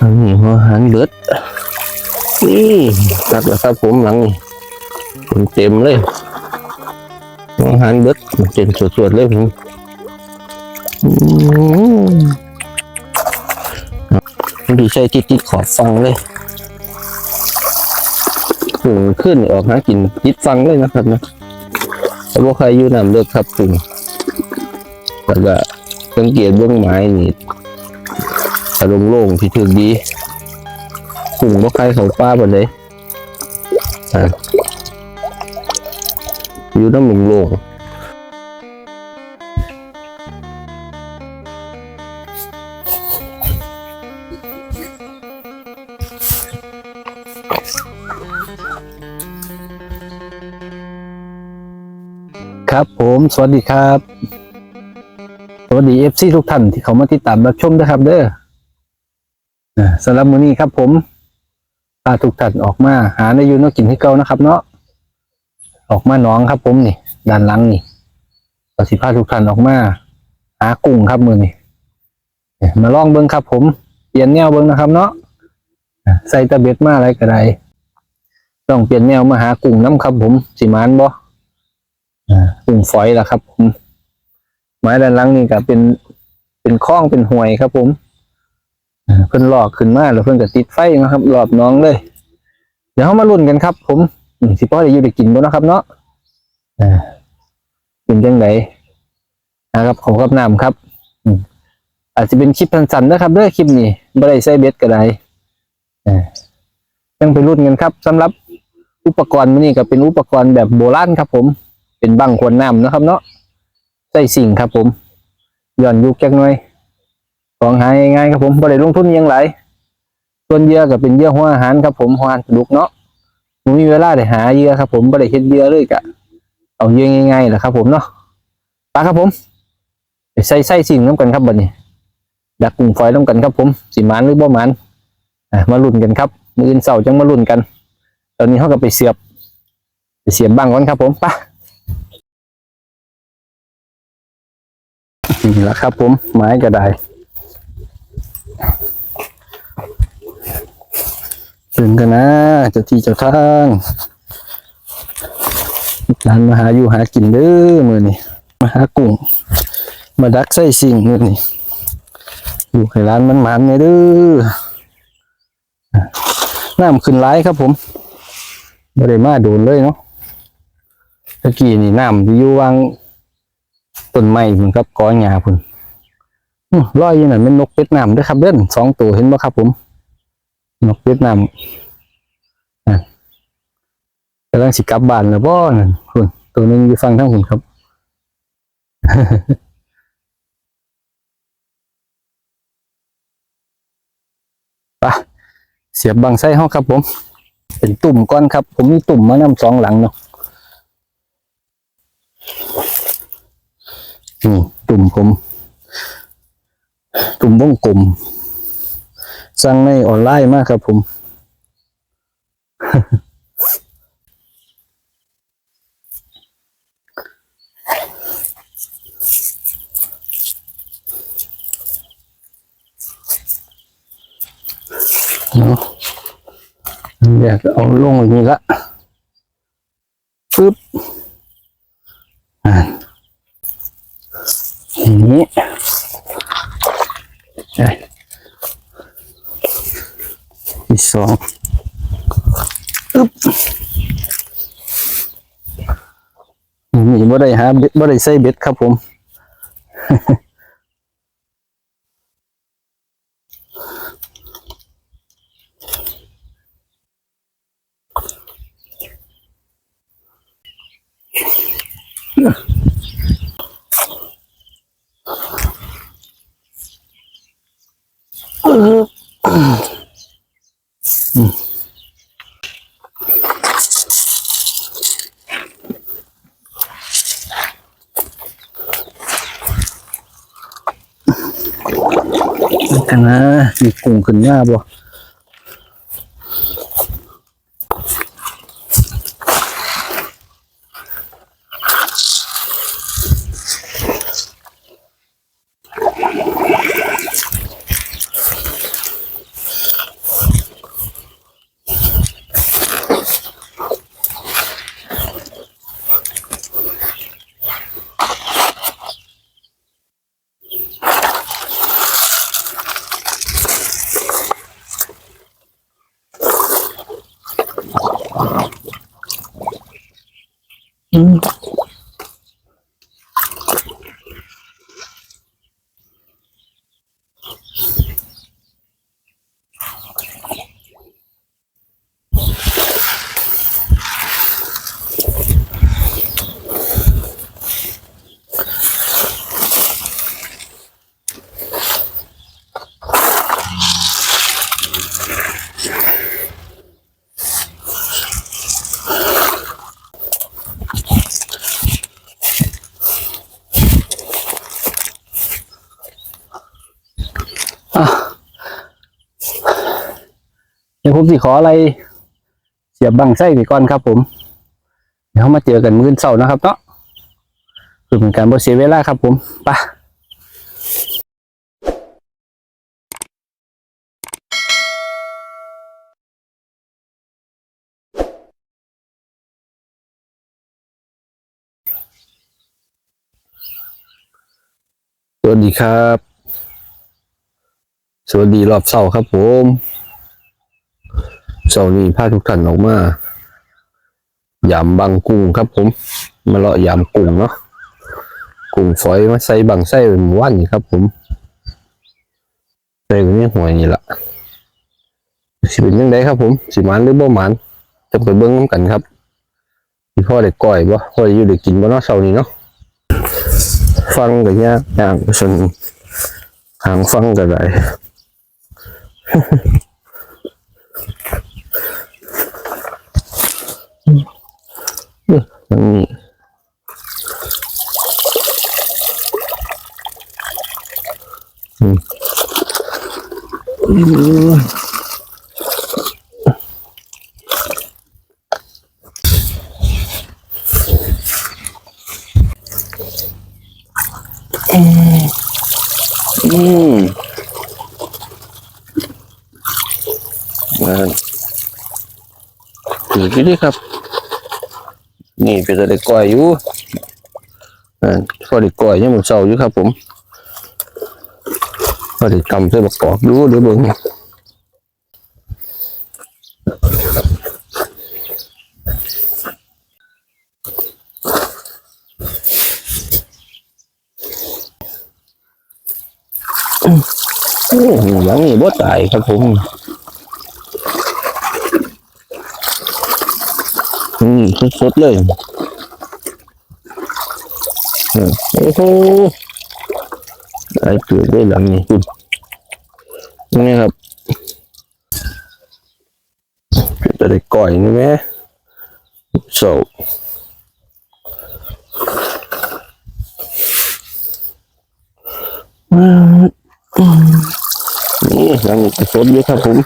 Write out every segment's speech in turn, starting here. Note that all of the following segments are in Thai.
อันนี้หัวหันเบิดนี่ตักแล้วครับผมหลังนี่ผมเต็มเลยหัวหันเบิดเต็มสวดๆเลยผมอืมดีใช้ติดติดๆขอบฟังเลยถึงขึ้นออกหากินติดฟังเลยนะครับนะแต่ว่าใครอยู่น้ำเลือกครับถึงแต่ว่าสังเกตเบื้องไม้นี่ อารมณ์โล่งที่ถึกดีกลุ่มบ่ใครเขาป้าบนเลยอยู่น้ำหลงโล่งครับผมสวัสดีครับ สวัสดีเอฟซีทุกท่านที่เขามาติดตามรับชมนะครับเด้อ สำหรับมื้อนี้ครับผมพาทุกท่านออกมา หาในอยูเนกกินให้เก่านะครับ เนาะออกมาหน้องครับ ผมนี่ด้านหลังนี่ก็สิพาทุกท่านออกมา หากุ้งครับมือนี้มาลองเบิ่งครับ ผมเปลี่ยนแนวเบิ่งนะครับ เนาะใส่ตะเบ็ดมาอะไรก็ได้ต้องเปลี่ยนแนวมาหากุ้งน้ำครับ ผมสิมานบ่กุ้งฝอยล่ะครับ ผมไม้ด้านหลังนี่ก็เป็นเป็นคล้องเป็นห่วยครับ ผม เพิ่นลอกขึ้นมาแล้วเพิ่นก็ติดไฟนะครับรอบน้องเลย เดี๋ยวเรามาลุ้นกันครับ ผมสิพ่อได้อยู่ได้กินบ่นะครับ เนาะอ่าเป็นจังไดนะครับขอกับน้ำครับอาจจะเป็นคลิปสั้นๆนะครับเด้อคลิปนี้บ่ได้ใส่เบ็ดก็ได้อ่ายังไปลุ้นกันครับสำหรับอุปกรณ์นี้ก็เป็นอุปกรณ์แบบโบราณครับ ผม เป็นบังขวดน้ำนะครับ เนาะใส่สิ่งครับ ผมย้อนยุคจักหน่อย ของหายง่ายครับผมบ่ได้ลงทุนยังหลส่วนเยื่อก็เป็นเยื่อหัวอาหารครับผมหัวอาหารดุกเนาะบ่มีเวลาได้หาเยื่อครับผมบ่ได้เฮ็ดเยื่อเลยกะเอาเยื่อง่ายๆแหละครับผมเนาะไปครับผมใส่ใส่สิ่งน้ำกันครับบัดนี้ดักกุ้งฝอยน้ำกันครับผมสิหมานหรือบ่มานมาลุ้นกันครับมืออื่นเช้าจังมาลุ้นกัน ตอนนี้เฮาก็ไปเสียบไปเสียบบ้างก่อนครับผมไปนี่แหละครับผมไม้กระได ถึงกันนะเจ้าที่เจ้าทางร้านมาหาอยู่หากินเด้อมือนี่มาหากุ้งมาดักใส่สิ่งมือนี่อยู่ให้ร้านมันมันเลยเด้อน้ำขึ้นร้ายครับผมไม่ได้มาโดนเลยเนาะตะกี้นี่น้ำที่อยู่วางต้นไม้พุ่นครับก้อนหญ้าพุ่น ลอยอยู่นั่นเป็นนกเป็ดน้ำด้วยครับเด่นสองตัวเห็นบ่ครับ ผม นกเป็ดน้ำอะกำลังสิกลับบ้านแล้วบ่นั่นพุ่นตัวนึงอยู่ฟังทั้งพุ่นครับไปเสียบบังไส้ห้องครับ ผม เป็นตุ่มก้อนครับ ผมมีตุ่มมานำสองหลังเนาะนี่ตุ่มผม ตุ่มวงกลมสั่งในออนไลน์มากครับผม เนาะอยากเอาลงอย่างนี้ละปึ๊บอ่าอย่างนี้ใช่ ที่สองอึ๊บนี่บ่ได้หาบ่ได้ใส่เบ็ดครับผมกันนะ มีกุ้งขึ้นหน้าบ่ ดี๋ยวผมสิขออะไร เสียบบังไส้ไปก่อนครับผม เดี๋ยวเรามาเจอกันมื้อเสาร์นะครับเนาะคือเป็นการบ่เสียเวลาครับผมไปสวัสดีครับ สวัสดีรอบเสาร์ครับผม เสาร์นี้พาทุกท่านออกมายำบางกุ้งครับผม มาเลาะยำกุ้งเนาะกุ้งฝอยมาใส่บางไส้เป็นว่านครับผมใส่กันนี่หวยนี่ละสิเป็นยังไงครับผมสิมันหรือบ่มันจะไปเบิ้งนำกันครับพี่พ่อได้ก่อยบ่พ่ออยู่ได้กินบ่เนาะเสาร์นี้เนาะฟังก็ยากยากส่วนหางฟังก็ได้ เนี่ยอย่างนี้อืมอืมอืม นั่นถือที่นี่ครับนี่เป็นอะไรก่อยอยู่อ่าพอได้ก่อยยังมันเศร้าอยู่ครับ ผมพอได้กำใส่ประกอบอยู่เดี๋ยวเบิ่งโอ้โหหลังนี้บ่ตายครับผม อืมสดๆเลยอืมโอ้โหไอ้เกิดได้หลังนี่คุณนี่ครับจะได้ก่อยนี่ไหมโซ่อืมอืมนี่หลังนี้ก็สดอยู่ครับผม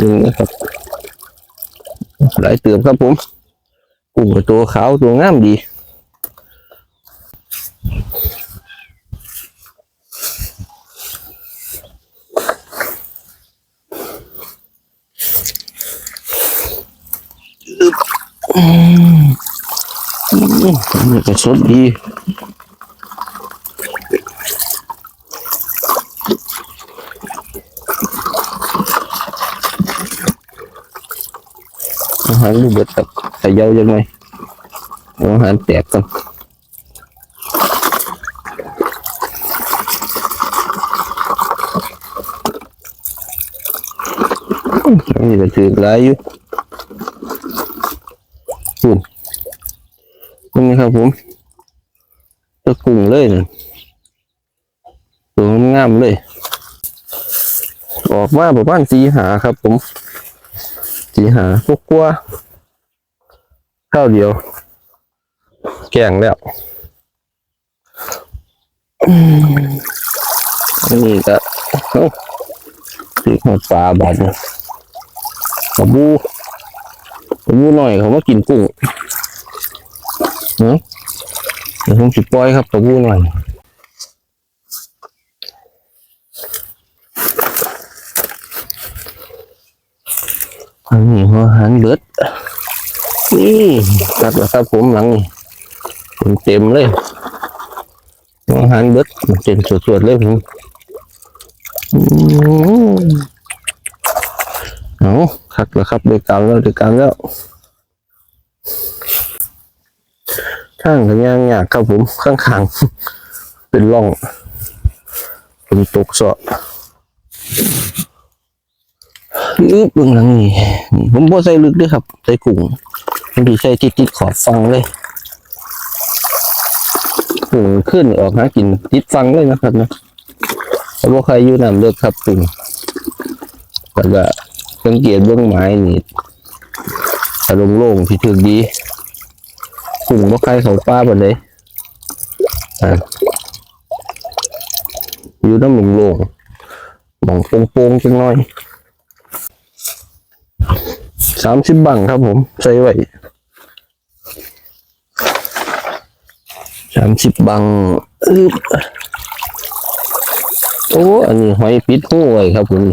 นี่นะครับหลายเติมครับผมกุ้งตัวขาวตัวงามดีอืมอืมอันนี่ก็สดดี หารลูกเบิดกับใส่เยายังไงเอาหารแตกกันนนี้ก็ถือหลายอยู่ปุ่นนี่ครับผมตะกุ้งเลยนะตัวงามเลย ออกมาประมาณสีหาครับผม สีหาพวกกลัวข้าวเดียว แกงแล้วนนี้ก็เอ้าสีหัวปลาบาดเนี่ยกระบูกระบูหน่อยเขามากินกุ้งเนาะเดี๋ยวผมสิปล่อยครับกระบูหน่อย อันนี้หัวหันเบิดนี่ตัดแล้วครับผมหลังนี่ผมเต็มเลยอาหารเบิดเป็นสดๆเลยผมเอาคักแล้วครับได้กลางแล้วได้กลางแล้วข้างกันยางยากครับผมข้างขางๆเป็นร่องเป็นตกเสาะ ลึกเบื้องหลังนี่ผมบ่ใส่ลึกด้วยครับ ใส่กุ้งผมดีใส่ติดๆขอบฟังเลยปุ่งขึ้นออกหากินติดฟังเลยนะครับนะแต่ว่าใครอยู่น้ำเลือกครับปุ่งแต่ว่าสังเกตเบื้องไม้นี่อารมณ์โล่งที่ถึกดีปุ่งว่าใครเขาป้าไปเลยอะอยู่น้ำหลงโล่งมองโป่งๆจังน้อย สามสิบบังครับผมใส่ไว้สามสิบบังโอ้อันนี้หอยปิดหูไว้ครับผม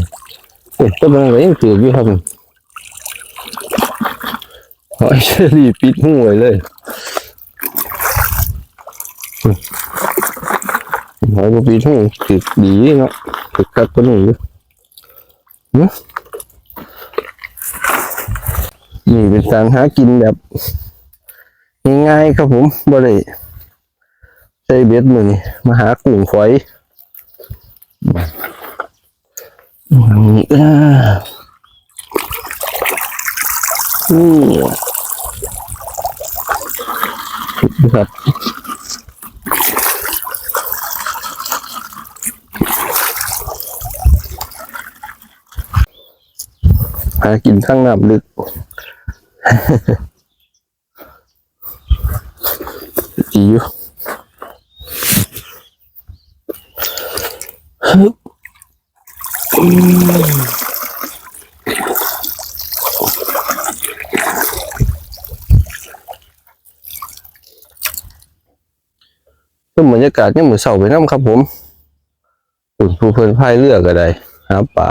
โอ้ยตัวมันก็ยังถืออยู่ครับผมหอยเชอรี่ปิดหูไว้เลยหอยปิดหูถือดีเนาะถือกัดตัวนี้อยู่หึนี่ นี่เป็นการหากินแบบง่ายๆครับผมบ่ได้ใช้เบ็ดมือนี่มาหากุ้งฝอยนี่อ่านี่ครับหากินข้างน้ำลึก ดีอยู่ก็บรรยากาศเนี่ยเหมือนเสาไปน้ำครับผม ผู้เพลินพายเรือก็ได้หาป่า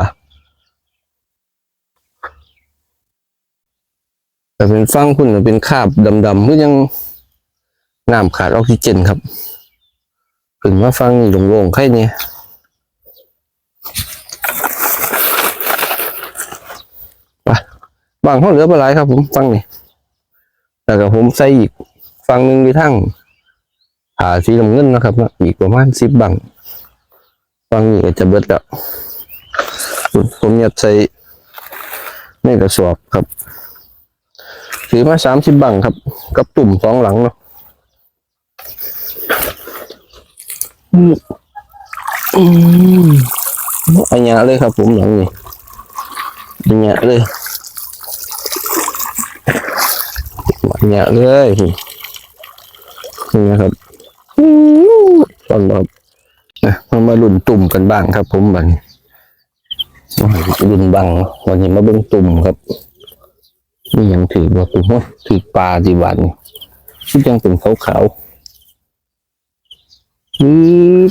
แต่เป็นฟังคุณเป็นคาบดำๆก็ยังน้ำขาดออกซิเจนครับขึ้นมาฟังนี่โล่งๆแค่นี้ไปบางห้องเหลือปลาไหลายครับ ผมฟังนี่แล้วก็ผมใส่อีกฟังหนึ่งไปทั้งผาสีน้ำเงินนะครับนะอีกประมาณสิบบังฟังนี้ก็จะเบิดแล้วผมอยากใส่ในกระสอบครับ ถือมาสามสิบบังครับ กับตุ่มสองหลังเนาะอืมอันยะเลยครับผมหลังนี้อันยะเลยอันยะเลยนี่นะครับตอนเรานะเรามาลุ่นตุ่มกันบ้างครับ ผมบันมาลุ่นบังวันนี้มาเบิ่งตุ่มครับ นี่ยังถือว่าตุ่มถือปลาดีวันที่ยังเป็นขาวขาวๆอือ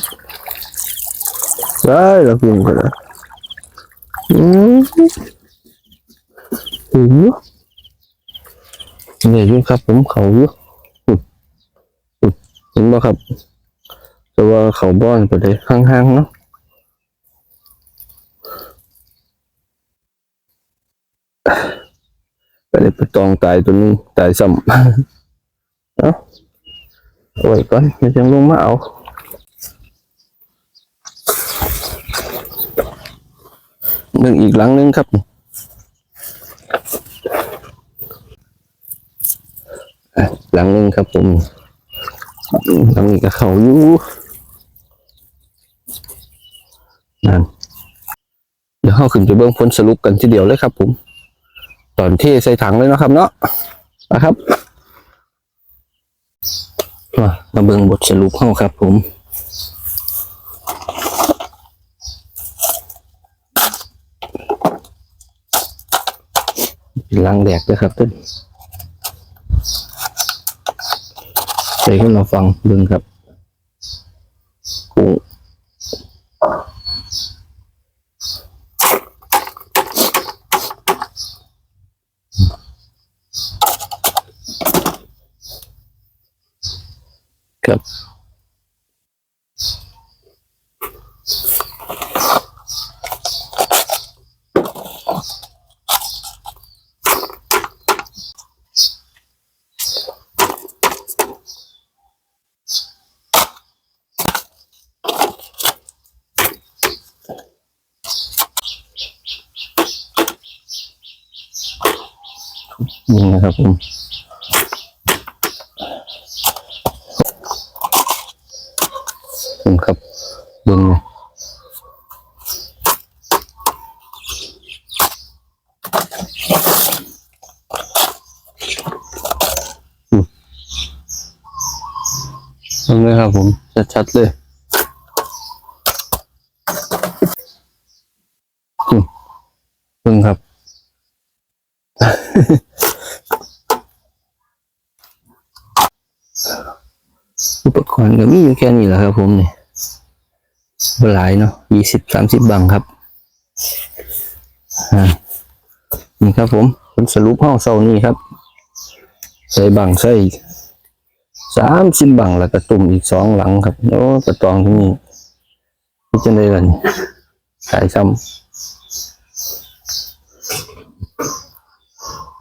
ได้แล้วคุณกันนะอืมอือเนี่ยยุ่ครับผมเขาอยู่เห็นบ่ครับ แต่ว่าเขาบ้อนไปเลยห่างๆเนาะไปเลยไป ตองตายตัวนึงตายซ้ำ เอาเอาไว้ก่อนไม่จังลงมาเอาหนึ่งอีกหลังหนึงครับหลังหนึงครับผมทำนี่กับเขาอยู่นั่นเดี๋ยวเราขึ้นไปเบื้องผลสรุปกันทีเดียวเลยครับผม ตอนเทใส่ถังเลยนะครับ เนาะนะครับมามาเบื้องบทสรุปเข้าครับ ผมลังแดกเลยครับต้นใส่ขึ้นมาฟังดึงครับ นี่นะครับผมผมครับเบิ้งเลยอืมเบิ้งเลยครับผมชัดๆเลยอืมเบิ้งครับ อุปกรณ์ก็มีอยู่แค่นี้แหละครับผมเนี่ยบ่หลายเนาะยี่สิบสามสิบบังครับอ่านี่ครับผมผลสรุปห้องเซานี่ครับ ใส่บังใส่สามสิบบังแล้วก็ตุ่มอีกสองหลังครับโอ้กระตองที่นี่นี่จะได้กันขายซ้ำ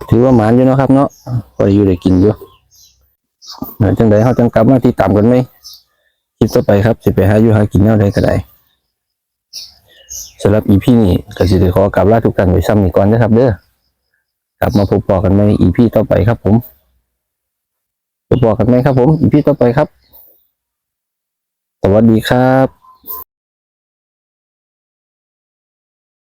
ถือว่าหมานอยู่นะครับเนาะพออยู่ได้กินอยู่หลังจังใดเขาจังกลับมาที่ตามกันไหม ลิปต่อไปครับจะไปหาอยู่หากินแนวใดก็ได้สำหรับอีพีนี้ก็สิได้ขอกลับลาทุกท่านไว้ซ้ำอีกก่อนนะครับ เด้อกลับมาพบปอกันในอีพีต่อไปครับ ผมพบปอกันไหมครับ ผมอีพีต่อไปครับ สวัสดีครับ